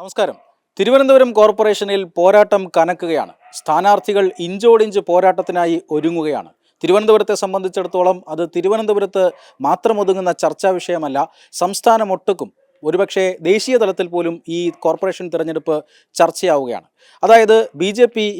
നമസ്കാരം. തിരുവനന്തപുരം കോർപ്പറേഷനിൽ പോരാട്ടം കനക്കുകയാണ്. സ്ഥാനാർത്ഥികൾ ഇഞ്ചോടിഞ്ച് പോരാട്ടത്തിനായി ഒരുങ്ങുകയാണ്. തിരുവനന്തപുരത്തെ സംബന്ധിച്ചിടത്തോളം അത് തിരുവനന്തപുരത്ത് മാത്രം ഒതുങ്ങുന്ന ചർച്ചാ വിഷയമല്ല സംസ്ഥാനമൊട്ടുക്കും ഒരുപക്ഷെ ദേശീയ തലത്തിൽ പോലും ഈ കോർപ്പറേഷൻ തിരഞ്ഞെടുപ്പ് ചർച്ചയാവുകയാണ്. അതായത് ബി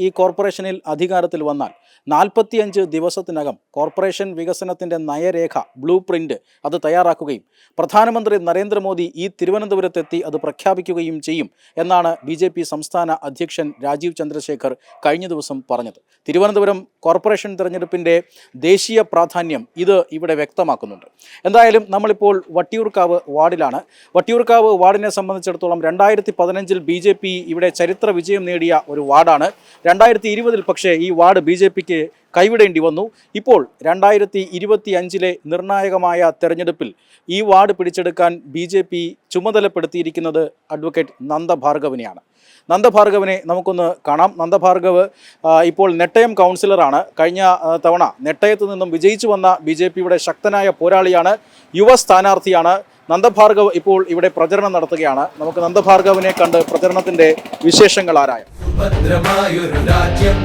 ഈ കോർപ്പറേഷനിൽ അധികാരത്തിൽ വന്നാൽ നാൽപ്പത്തിയഞ്ച് ദിവസത്തിനകം കോർപ്പറേഷൻ വികസനത്തിന്റെ നയരേഖ ബ്ലൂ പ്രിന്റ് അത് തയ്യാറാക്കുകയും പ്രധാനമന്ത്രി നരേന്ദ്രമോദി ഈ തിരുവനന്തപുരത്തെത്തി അത് പ്രഖ്യാപിക്കുകയും ചെയ്യും എന്നാണ് ബി സംസ്ഥാന അധ്യക്ഷൻ രാജീവ് ചന്ദ്രശേഖർ കഴിഞ്ഞ ദിവസം പറഞ്ഞത്. തിരുവനന്തപുരം കോർപ്പറേഷൻ തിരഞ്ഞെടുപ്പിന്റെ ദേശീയ പ്രാധാന്യം ഇത് ഇവിടെ വ്യക്തമാക്കുന്നുണ്ട്. എന്തായാലും നമ്മളിപ്പോൾ വട്ടിയൂർക്കാവ് വാർഡിലാണ്. വട്ടിയൂർക്കാവ് വാർഡിനെ സംബന്ധിച്ചിടത്തോളം രണ്ടായിരത്തി പതിനഞ്ചിൽ ബി ജെ പി ഇവിടെ ചരിത്ര വിജയം നേടിയ ഒരു വാർഡാണ്. രണ്ടായിരത്തി ഇരുപതിൽ പക്ഷേ ഈ വാർഡ് ബി ജെ പിക്ക് കൈവിടേണ്ടി വന്നു. ഇപ്പോൾ രണ്ടായിരത്തി ഇരുപത്തി അഞ്ചിലെ നിർണായകമായ തെരഞ്ഞെടുപ്പിൽ ഈ വാർഡ് പിടിച്ചെടുക്കാൻ ബി ജെ പി ചുമതലപ്പെടുത്തിയിരിക്കുന്നത് അഡ്വക്കേറ്റ് നന്ദഭാർഗവനെയാണ്. നന്ദഭാർഗവനെ നമുക്കൊന്ന് കാണാം. നന്ദഭാർഗവ് ഇപ്പോൾ നെട്ടയം കൗൺസിലറാണ്. കഴിഞ്ഞ തവണ നെട്ടയത്ത് നിന്നും വിജയിച്ചു വന്ന ബി ജെ പിയുടെ ശക്തനായ പോരാളിയാണ് യുവ സ്ഥാനാർത്ഥിയാണ്. നന്ദഭാർഗവ് ഇപ്പോൾ ഇവിടെ പ്രചരണം നടത്തുകയാണ്. നമുക്ക് നന്ദഭാർഗവിനെ കണ്ട് പ്രചരണത്തിന്റെ വിശേഷങ്ങൾ ആരായ. രാജ്യം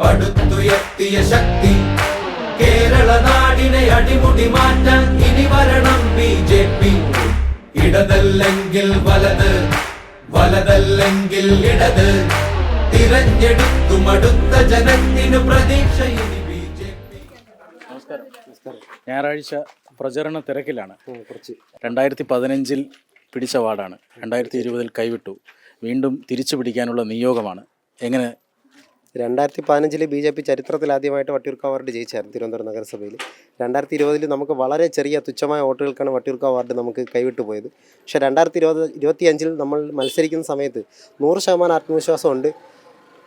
പടുത്തുയർത്തിയ ശക്തി. കേരള നാടിനെ അടിമുടി മാറ്റാൻ ഇനി വരണം ബി ജെ പി. ഇടതല്ലെങ്കിൽ വലത് വലതല്ലെങ്കിൽ ഇടത്. തിരഞ്ഞെടുത്തു മടുത്ത ജനത്തിനു പ്രതീക്ഷ ഇനി ബി ജെ പി. നമസ്കാരം. ഞായറാഴ്ച പ്രചരണ തിരക്കിലാണ്. കുറച്ച്. രണ്ടായിരത്തി പതിനഞ്ചിൽ പിടിച്ച വാർഡാണ്. രണ്ടായിരത്തി ഇരുപതിൽ കൈവിട്ടു. വീണ്ടും തിരിച്ചു പിടിക്കാനുള്ള നിയോഗമാണ്. എങ്ങനെ രണ്ടായിരത്തി പതിനഞ്ചിൽ ബി ജെ പി ചരിത്രത്തിൽ ആദ്യമായിട്ട് വട്ടിയൂർക്കാവ് വാർഡ് ജയിച്ചായിരുന്നു തിരുവനന്തപുരം നഗരസഭയിൽ. രണ്ടായിരത്തി ഇരുപതിൽ നമുക്ക് വളരെ ചെറിയ തുച്ഛമായ വോട്ടുകൾക്കാണ് വട്ടിയൂർക്കാവ് വാർഡ് നമുക്ക് കൈവിട്ടു പോയത്. പക്ഷേ രണ്ടായിരത്തി ഇരുപത് ഇരുപത്തി അഞ്ചിൽ നമ്മൾ മത്സരിക്കുന്ന സമയത്ത് നൂറ് ശതമാനം ആത്മവിശ്വാസമുണ്ട്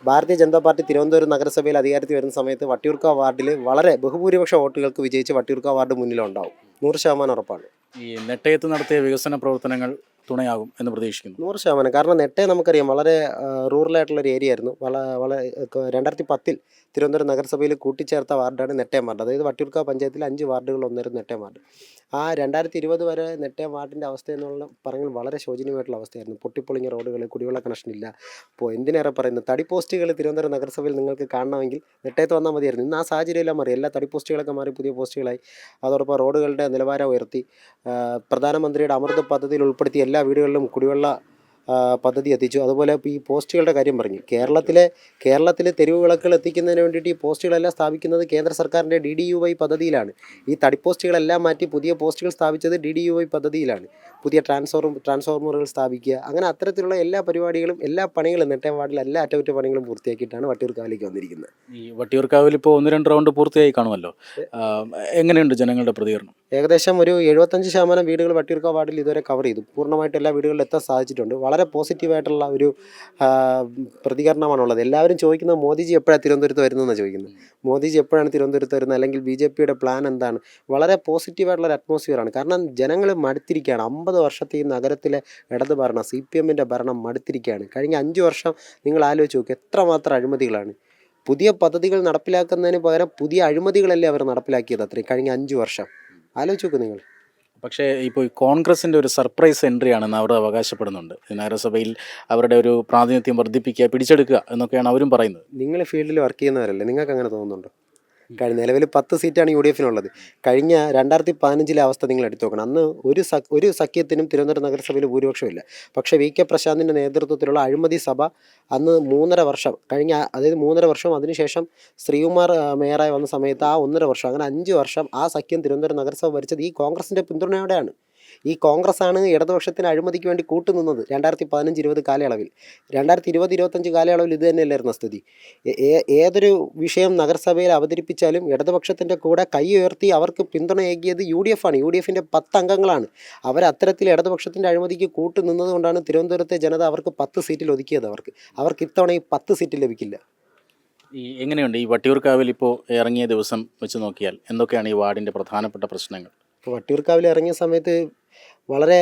ഭാരതീയ ജനതാ പാർട്ടി തിരുവനന്തപുരം നഗരസഭയിൽ അധികാരത്തിൽ വരുന്ന സമയത്ത് വട്ടിയൂർക്കാവ് വാർഡിൽ വളരെ ബഹുഭൂരിപക്ഷ വോട്ടുകൾക്ക് വിജയിച്ച് വട്ടിയൂർക്കാവ് വാർഡ് മുന്നിലുണ്ടാവും. നൂറ് ശതമാനം ഉറപ്പാണ്. ഈ നെട്ടയത്ത് നടത്തിയ വികസന പ്രവർത്തനങ്ങൾ തുണയാകും എന്ന് പ്രതീക്ഷിക്കുന്നു. നൂറ് ശതമാനം. കാരണം നെട്ടേ നമുക്കറിയാം. വളരെ റൂറൽ ആയിട്ടുള്ള ഒരു ഏരിയ ആയിരുന്നു. വള വളരെ രണ്ടായിരത്തി പത്തിൽ തിരുവനന്തപുരം നഗരസഭയിൽ കൂട്ടിച്ചേർത്ത വാർഡാണ് നെട്ടയം വാർഡ്. അതായത് വട്ടിയൂർക്കാവ് പഞ്ചായത്തിൽ അഞ്ച് വാർഡുകൾ ഒന്നായിരുന്നു നെട്ടയം വാർഡ്. ആ രണ്ടായിരത്തി ഇരുപത് വരെ നെട്ടയം വാർഡിന്റെ അവസ്ഥ എന്നുള്ള പറഞ്ഞാൽ വളരെ ശോചനീയമായിട്ടുള്ള അവസ്ഥയായിരുന്നു. പൊട്ടിപ്പൊളിഞ്ഞ റോഡുകൾ കുടിവെള്ള കണക്ഷൻ ഇല്ല അപ്പോൾ എന്തിനേറെ പറയുന്നത് തടി പോസ്റ്റുകൾ തിരുവനന്തപുരം നഗരസഭയിൽ നിങ്ങൾക്ക് കാണണമെങ്കിൽ നെട്ടയത്ത് വന്നാൽ മതിയായിരുന്നു. ഇന്ന് ആ സാഹചര്യമെല്ലാം മാറി. എല്ലാ തടി പോസ്റ്റുകളൊക്കെ മാറി പുതിയ പോസ്റ്റുകളായി. അതോടൊപ്പം റോഡുകളുടെ നിലവാരം ഉയർത്തി. പ്രധാനമന്ത്രിയുടെ അമൃത് പദ്ധതിയിൽ ഉൾപ്പെടുത്തി എല്ലാ വീടുകളിലും കുടിവെള്ള പദ്ധതി എത്തിച്ചു. അതുപോലെ ഈ പോസ്റ്റുകളുടെ കാര്യം പറഞ്ഞു. കേരളത്തിലെ കേരളത്തിലെ തെരുവ് വിളക്കുകൾ എത്തിക്കുന്നതിന് വേണ്ടിയിട്ട് ഈ പോസ്റ്റുകളെല്ലാം സ്ഥാപിക്കുന്നത് കേന്ദ്ര സർക്കാരിന്റെ ഡി ഡി യു വൈ പദ്ധതിയിലാണ്. ഈ തടിപ്പോസ്റ്റുകളെല്ലാം മാറ്റി പുതിയ പോസ്റ്റുകൾ സ്ഥാപിച്ചത് ഡി ഡി യു വൈ പദ്ധതിയിലാണ്. പുതിയ ട്രാൻസ്ഫോർമർ ട്രാൻസ്ഫോർമറുകൾ സ്ഥാപിക്കുക. അങ്ങനെ അത്തരത്തിലുള്ള എല്ലാ പരിപാടികളും എല്ലാ പണികളും നെട്ടയം വാർഡിലെ എല്ലാ അറ്റകുറ്റപ്പണികളും പൂർത്തിയാക്കിയിട്ടാണ് വട്ടിയൂർക്കാവിലേക്ക് വന്നിരിക്കുന്നത്. ഈ വട്ടിയൂർക്കാവിൽ ഇപ്പോൾ ഒന്ന് രണ്ട് റൗണ്ട് പൂർത്തിയായി കാണുമല്ലോ. എങ്ങനെയുണ്ട് ജനങ്ങളുടെ പ്രതികരണം? ഏകദേശം ഒരു എഴുപത്തഞ്ച് ശതമാനം വീടുകൾ വട്ടിയൂർക്കാവ് വാർഡിൽ ഇതുവരെ കവർ ചെയ്തു. പൂർണമായിട്ട് എല്ലാ വീടുകളിലും എത്താൻ സാധിച്ചിട്ടുണ്ട്. വളരെ പോസിറ്റീവായിട്ടുള്ള ഒരു പ്രതികരണമാണുള്ളത്. എല്ലാവരും ചോദിക്കുന്നത് മോദിജി എപ്പോഴാണ് തിരുവനന്തപുരത്ത് വരുന്നതെന്ന് ചോദിക്കുന്നത്. മോദിജി എപ്പോഴാണ് തിരുവനന്തപുരത്ത് വരുന്നത്? അല്ലെങ്കിൽ ബി ജെ പിയുടെ പ്ലാൻ എന്താണ്? വളരെ പോസിറ്റീവായിട്ടുള്ള ഒരു അറ്റ്മോസ്ഫിയറാണ് കാരണം ജനങ്ങൾ മടുത്തിരിക്കുകയാണ്. അമ്പത് വർഷത്തെ ഈ നഗരത്തിലെ ഇടത് ഭരണം സി പി എമ്മിന്റെ ഭരണം മടുത്തിരിക്കുകയാണ്. കഴിഞ്ഞ അഞ്ച് വർഷം നിങ്ങൾ ആലോചിച്ച് നോക്കുക എത്രമാത്രം അഴിമതികളാണ്. പുതിയ പദ്ധതികൾ നടപ്പിലാക്കുന്നതിന് പകരം പുതിയ അഴിമതികളല്ലേ അവർ നടപ്പിലാക്കിയത് അത്രയും കഴിഞ്ഞ അഞ്ച് വർഷം? ആലോചിച്ച് നോക്ക് നിങ്ങൾ. പക്ഷേ ഇപ്പോൾ കോൺഗ്രസിന്റെ ഒരു സർപ്രൈസ് എൻട്രി ആണെന്ന് അവർ അവകാശപ്പെടുന്നുണ്ട്. നഗരസഭയിൽ അവരുടെ ഒരു പ്രാതിനിധ്യം വർദ്ധിപ്പിക്കുക പിടിച്ചെടുക്കുക എന്നൊക്കെയാണ് അവരും പറയുന്നത്. നിങ്ങൾ ഫീൽഡിൽ വർക്ക് ചെയ്യുന്നവരല്ലേ? നിങ്ങൾക്ക് അങ്ങനെ തോന്നുന്നുണ്ടോ? നിലവിൽ പത്ത് സീറ്റാണ് യു ഡി എഫിനുള്ളത്. കഴിഞ്ഞ രണ്ടായിരത്തി പതിനഞ്ചിലെ അവസ്ഥ നിങ്ങൾ എടുത്തു നോക്കണം അന്ന് ഒരു ഒരു സഖ്യത്തിനും തിരുവനന്തപുരം നഗരസഭയിൽ ഭൂരിപക്ഷമില്ല പക്ഷേ വി കെ പ്രശാന്തിന്റെ നേതൃത്വത്തിലുള്ള അഴിമതി സഭ അന്ന് മൂന്നര വർഷം കഴിഞ്ഞ അതായത് മൂന്നര വർഷം അതിനുശേഷം ശ്രീകുമാർ മേയറായി വന്ന സമയത്ത് ആ ഒന്നര വർഷം അങ്ങനെ അഞ്ച് വർഷം ആ സഖ്യം തിരുവനന്തപുരം നഗരസഭ ഭരിച്ചത് ഈ കോൺഗ്രസിന്റെ പിന്തുണയോടെയാണ്. ഈ കോൺഗ്രസ് ആണ് ഇടതുപക്ഷത്തിന് അഴിമതിക്ക് വേണ്ടി കൂട്ടുനിന്നത് രണ്ടായിരത്തി പതിനഞ്ച് ഇരുപത് കാലയളവിൽ. രണ്ടായിരത്തി ഇരുപത് ഇരുപത്തഞ്ച് കാലയളവിൽ ഇത് തന്നെയല്ലായിരുന്ന സ്ഥിതി? ഏതൊരു വിഷയം നഗരസഭയിൽ അവതരിപ്പിച്ചാലും ഇടതുപക്ഷത്തിന്റെ കൂടെ കൈ ഉയർത്തി അവർക്ക് പിന്തുണയേകിയത് യു ഡി എഫ് ആണ്. യു ഡി എഫിന്റെ പത്ത് അംഗങ്ങളാണ് അവർ അത്തരത്തിൽ ഇടതുപക്ഷത്തിന്റെ അഴിമതിക്ക് കൂട്ടുനിന്നതുകൊണ്ടാണ് തിരുവനന്തപുരത്തെ ജനത അവർക്ക് പത്ത് സീറ്റിൽ ഒതുക്കിയത് അവർക്ക്. അവർക്ക് ഇത്തവണ ഈ പത്ത് സീറ്റ് ലഭിക്കില്ല. ഈ എങ്ങനെയുണ്ട്? ഈ വട്ടിയൂർക്കാവിൽ ഇപ്പോൾ ഇറങ്ങിയ ദിവസം വെച്ച് നോക്കിയാൽ എന്തൊക്കെയാണ് ഈ വാർഡിന്റെ പ്രധാനപ്പെട്ട പ്രശ്നങ്ങൾ? ഇപ്പോൾ വട്ടിയൂർക്കാവിൽ ഇറങ്ങിയ സമയത്ത് വളരെ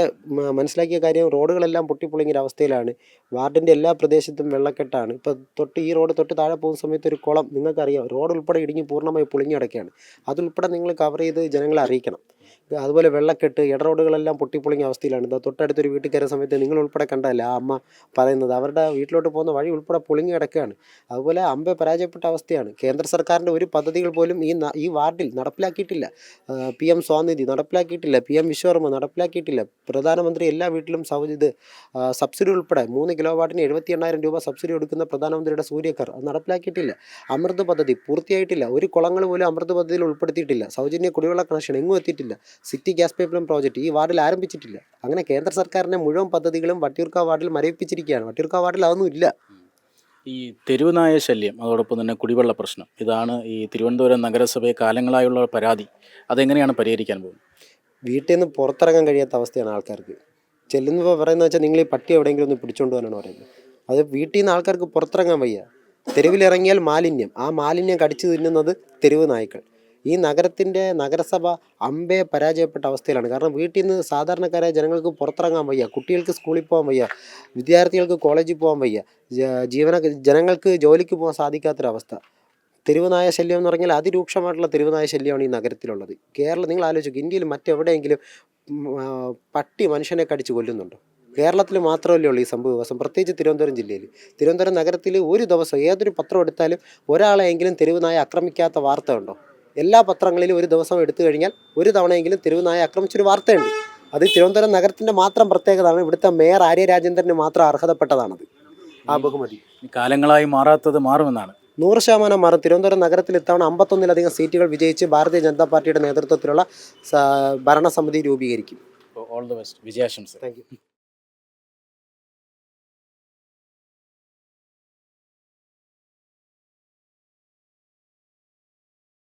മനസ്സിലാക്കിയ കാര്യം റോഡുകളെല്ലാം പൊട്ടിപ്പൊളിങ്ങിയ അവസ്ഥയിലാണ്. വാർഡിന്റെ എല്ലാ പ്രദേശത്തും വെള്ളക്കെട്ടാണ്. ഇപ്പോൾ തൊട്ട് ഈ റോഡ് തൊട്ട് താഴെ പോകുന്ന സമയത്ത് ഒരു കുളം നിങ്ങൾക്കറിയാം റോഡ് ഉൾപ്പെടെ ഇടിഞ്ഞ് പൂർണമായി പൊളിഞ്ഞു കിടക്കുകയാണ്. അതുൾപ്പെടെ നിങ്ങൾ കവർ ചെയ്ത് ജനങ്ങളെ അറിയിക്കണം. അതുപോലെ വെള്ളക്കെട്ട് ഇടറോഡുകളെല്ലാം പൊട്ടിപ്പൊളിഞ്ഞ അവസ്ഥയിലാണ്. ഇതാ തൊട്ടടുത്തൊരു വീട്ടിൽ കയറിയ സമയത്ത് നിങ്ങൾ ഉൾപ്പെടെ കണ്ടതല്ലേ ആ അമ്മ പറയുന്നത്. അവരുടെ വീട്ടിലോട്ട് പോകുന്ന വഴി ഉൾപ്പെടെ പൊളിങ്ങി കിടക്കുകയാണ്. അതുപോലെ അമ്പെ പരാജയപ്പെട്ട അവസ്ഥയാണ്. കേന്ദ്ര സർക്കാരിന്റെ ഒരു പദ്ധതികൾ പോലും ഈ ഈ വാർഡിൽ നടപ്പിലാക്കിയിട്ടില്ല. പി എം സ്വാനിധി നടപ്പിലാക്കിയിട്ടില്ല പി എം വിശ്വകർമ്മ നടപ്പിലാക്കിയിട്ടില്ല. പ്രധാനമന്ത്രി എല്ലാ വീട്ടിലും സൗജ ഇത് ആ, സബ്സിഡി ഉൾപ്പെടെ മൂന്ന് കിലോ വാട്ടിന് എഴുപത്തി എണ്ണായിരം രൂപ സബ്സിഡി കൊടുക്കുന്ന പ്രധാനമന്ത്രിയുടെ സൂര്യക്കർ അത് നടപ്പിലാക്കിയിട്ടില്ല. അമൃത് പദ്ധതി പൂർത്തിയായിട്ടില്ല. ഒരു കുളങ്ങൾ പോലും അമൃത് പദ്ധതിയിൽ ഉൾപ്പെടുത്തിയിട്ടില്ല. സൗജന്യ കുടിവെള്ള കണക്ഷൻ എങ്ങും എത്തിയിട്ടില്ല. City gas pipe line project ഈ വാർഡിൽ ആരംഭിച്ചിട്ടില്ല. അങ്ങനെ കേന്ദ്ര സർക്കാരിന്റെ മുഴുവൻ പദ്ധതികളും വട്ടിയൂർക്കാവ് വാർഡിൽ മരവിപ്പിച്ചിരിക്കുകയാണ്. വട്ടിയൂർക്കാവ് വാർഡിൽ അതൊന്നും ഇല്ല. ഈ തെരുവുനായ ശല്യം അതോടൊപ്പം തന്നെ കുടിവെള്ള പ്രശ്നം ഇതാണ് ഈ തിരുവനന്തപുരം നഗരസഭയെ കാലങ്ങളായുള്ള പരാതി. അതെങ്ങനെയാണ് പരിഹരിക്കാൻ പോകുന്നത്? വീട്ടിൽ നിന്ന് പുറത്തിറങ്ങാൻ കഴിയാത്ത അവസ്ഥയാണ് ആൾക്കാർക്ക്. ചെല്ലുന്നപ്പോൾ പറയുന്നത് വെച്ചാൽ നിങ്ങൾ ഈ പട്ടി എവിടെയെങ്കിലും ഒന്ന് പിടിച്ചോണ്ട് പോകാനാണ് പറയുന്നത്. അത് വീട്ടിൽ നിന്ന് ആൾക്കാർക്ക് പുറത്തിറങ്ങാൻ വയ്യ. തെരുവിലിറങ്ങിയാൽ മാലിന്യം. ആ മാലിന്യം കടിച്ചു തിന്നുന്നത് തെരുവ് നായ്ക്കൾ ഈ നഗരത്തിന്റെ നഗരസഭ അമ്പേ പരാജയപ്പെട്ട അവസ്ഥയിലാണ്. കാരണം വീട്ടിൽ നിന്ന് സാധാരണക്കാരായ ജനങ്ങൾക്ക് പുറത്തിറങ്ങാൻ വയ്യ കുട്ടികൾക്ക് സ്കൂളിൽ പോകാൻ വയ്യ വിദ്യാർത്ഥികൾക്ക് കോളേജിൽ പോകാൻ വയ്യ ജീവന ജനങ്ങൾക്ക് ജോലിക്ക് പോകാൻ സാധിക്കാത്തൊരവസ്ഥ. തെരുവുനായ ശല്യം എന്ന് പറഞ്ഞാൽ അതിരൂക്ഷമായിട്ടുള്ള തെരുവുനായ ശല്യമാണ് ഈ നഗരത്തിലുള്ളത്. കേരളം നിങ്ങൾ ആലോചിക്കും ഇന്ത്യയിൽ മറ്റെവിടെയെങ്കിലും പട്ടി മനുഷ്യനെ കടിച്ച് കൊല്ലുന്നുണ്ടോ? കേരളത്തിൽ മാത്രമല്ലേ ഉള്ളൂ ഈ സംഭവ ദിവസം പ്രത്യേകിച്ച് തിരുവനന്തപുരം ജില്ലയിൽ. തിരുവനന്തപുരം നഗരത്തിൽ ഒരു ദിവസം ഏതൊരു പത്രം എടുത്താലും ഒരാളെയെങ്കിലും തെരുവുനായ ആക്രമിക്കാത്ത വാർത്ത ഉണ്ടോ? എല്ലാ പത്രങ്ങളിലും ഒരു ദിവസം എടുത്തു കഴിഞ്ഞാൽ ഒരു തവണയെങ്കിലും തെരുവുനായ ആക്രമിച്ചൊരു വാർത്തയുണ്ട്. അത് തിരുവനന്തപുരം നഗരത്തിന്റെ മാത്രം പ്രത്യേകതയാണ്. ഇവിടുത്തെ മേയർ ആര്യ രാജേന്ദ്രന് മാത്രം അർഹതപ്പെട്ടതാണത്. ആ ബഹുമതി. കാലങ്ങളായി മാറാത്തത് മാറുമെന്നാണ്. നൂറ് ശതമാനം മാറും. തിരുവനന്തപുരം നഗരത്തിൽ ഇത്തവണ അമ്പത്തൊന്നിലധികം സീറ്റുകൾ വിജയിച്ച് ഭാരതീയ ജനതാ പാർട്ടിയുടെ നേതൃത്വത്തിലുള്ള ഭരണസമിതി രൂപീകരിക്കും. All the best വിജയാശംസ. Thank you